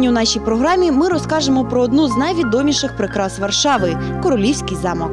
Сьогодні у нашій програмі ми розкажемо про одну з найвідоміших прикрас Варшави королівський замок.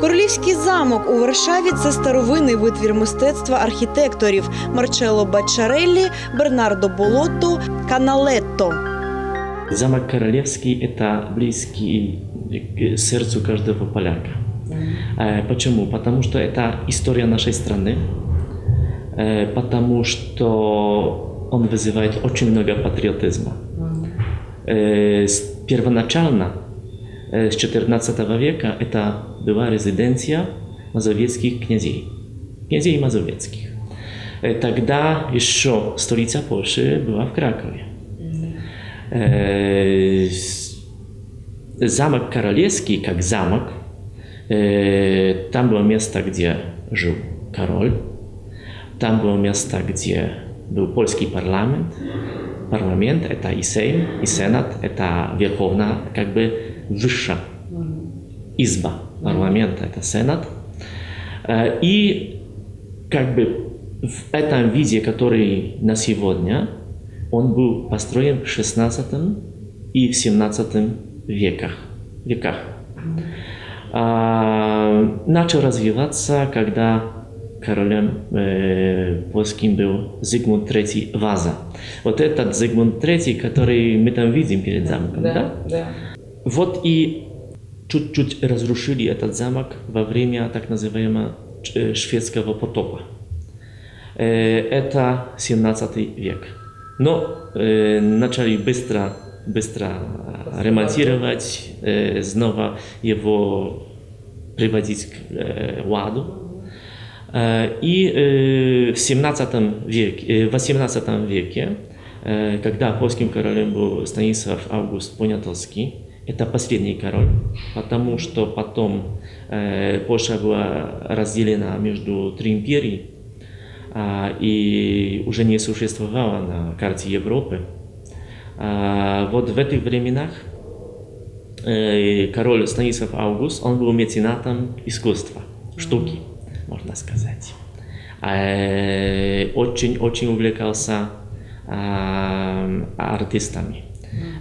Королівський замок у Варшаві це старовинний витвір мистецтва архітекторів Марчело Бачареллі, Бернардо Болотто, Каналетто. Замок Королевский – это близкий к сердцу каждого поляка. Э, Почему? Потому что это история нашей страны, э, потому что он вызывает очень много патриотизма. Э, с- Первоначально, э, с XIV века, это была резиденция мазовецких князей, князей мазовецких. Э, Тогда еще столица Польши была в Кракове. Э, с- Замок Королевский, как замок, э, там было место, где жил король, там было место, где был польский парламент. Парламент – это и Сейм, и Сенат, это верховная, как бы высшая изба парламента, это Сенат. Э, И как бы в этом виде, который на сегодня, он был построен в 16 и в 17 веках. веках. А, начал развиваться, когда королем э, польским был Зygmunt III Ваза. Вот этот Зygmunt III, который мы там видим перед замком, да? да. Вот и чуть-чуть разрушили этот замок во время так называемого э, шведского потопа. Э, Это 17 век. Но э, начали быстро, быстро э, ремонтировать, э, снова его приводить к э, ладу. Э, И э, в 17 веке, э, в 18 веке, э, когда польским королем был Станислав Август Понятовский, это последний король, потому что потом э, Польша была разделена между три империи а, и уже не существовала на карте Европы. А, Вот в этих временах э, король Станислав Август, он был меценатом искусства, штуки, можно сказать. Э, Очень-очень увлекался а, артистами.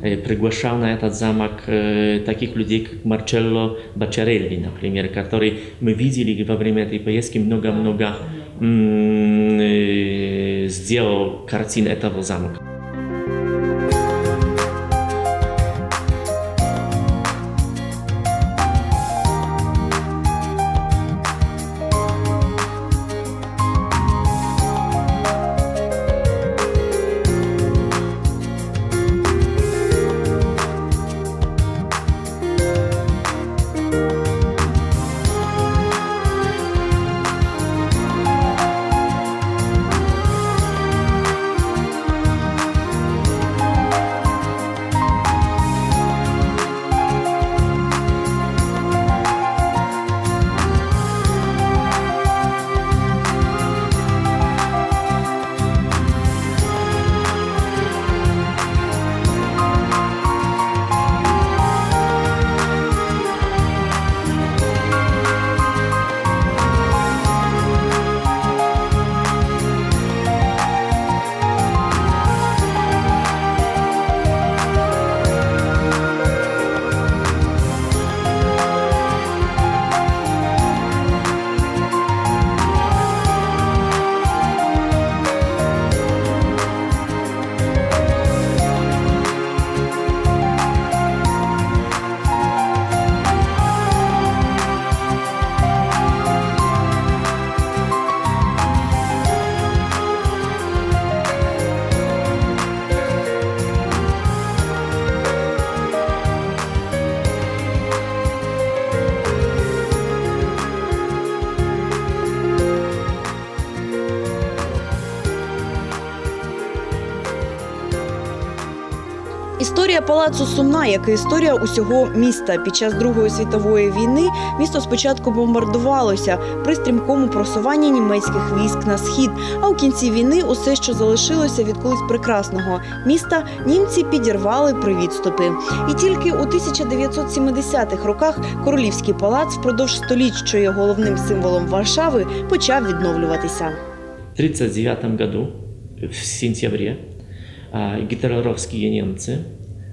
Э, Приглашал на этот замок э, таких людей, как Марчелло Бачарелли, например, который мы видели во время этой поездки много-много м, э, сделал картин этого замка. Історія палацу сумна, як і історія усього міста. Під час Другої світової війни місто спочатку бомбардувалося при стрімкому просуванні німецьких військ на схід. А у кінці війни усе, що залишилося від колись прекрасного міста, німці підірвали при відступі. І тільки у 1970-х роках королівський палац впродовж століть, що є головним символом Варшави, почав відновлюватися. В 1939 году, в сентябре, а, гитлеровские немцы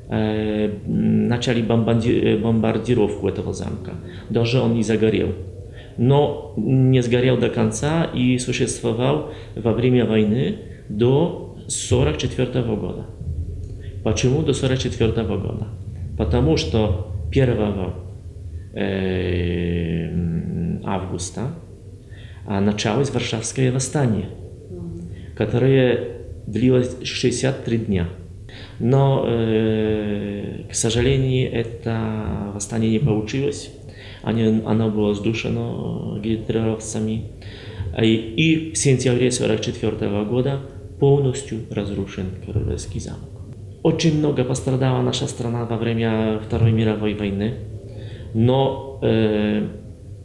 э, м, начали бомбарди- э, бомбардировку этого замка. Даже он не загорел. Но не сгорел до конца и существовал во время войны до 1944 года. Почему до 1944 года? Потому что 1 э, м, августа а, началось Варшавское восстание, которое длилось 63 дня. Но, э, к сожалению, это восстание не получилось. Они- оно было сдушено гитлеровцами. И, и в сентябре 1944 года полностью разрушен Королевский замок. Очень много пострадала наша страна во время Второй мировой войны, но э,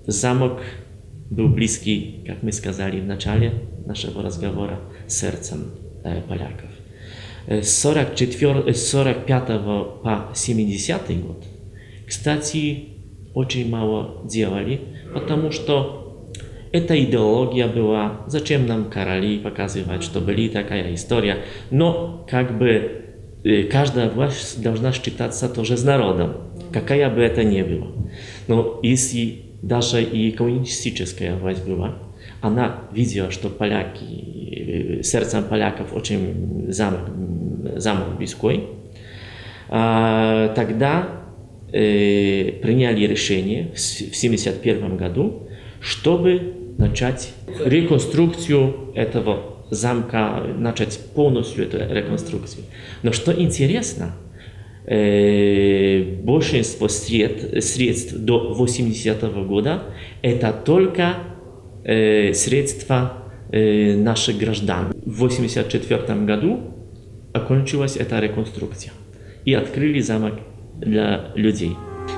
замок был близкий, как мы сказали в начале нашего разговора, сердцем поляков. С 44, э, с 45 по 70 год, кстати, очень мало делали, потому что эта идеология была, зачем нам короли показывать, что были такая история, но как бы э, каждая власть должна считаться тоже с народом, какая бы это ни была. Но если даже и коммунистическая власть была, она видела, что поляки, сердцем поляков очень замок, замок близкой, а, тогда э, приняли решение в с- в 1971 году, чтобы начать реконструкцию этого замка, начать полностью эту реконструкцию. Но что интересно, э, большинство сред- средств до 80 года это только средства э, наших граждан. В 84 году окончилась эта реконструкция и открыли замок для людей.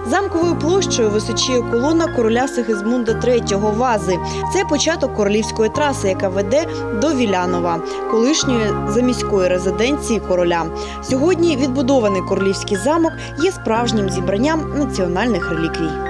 Замковою площею височіє колона короля Сигизмунда III Вази. Це початок королівської траси, яка веде до Вілянова, колишньої заміської резиденції короля. Сьогодні відбудований королівський замок є справжнім зібранням національних реліквій.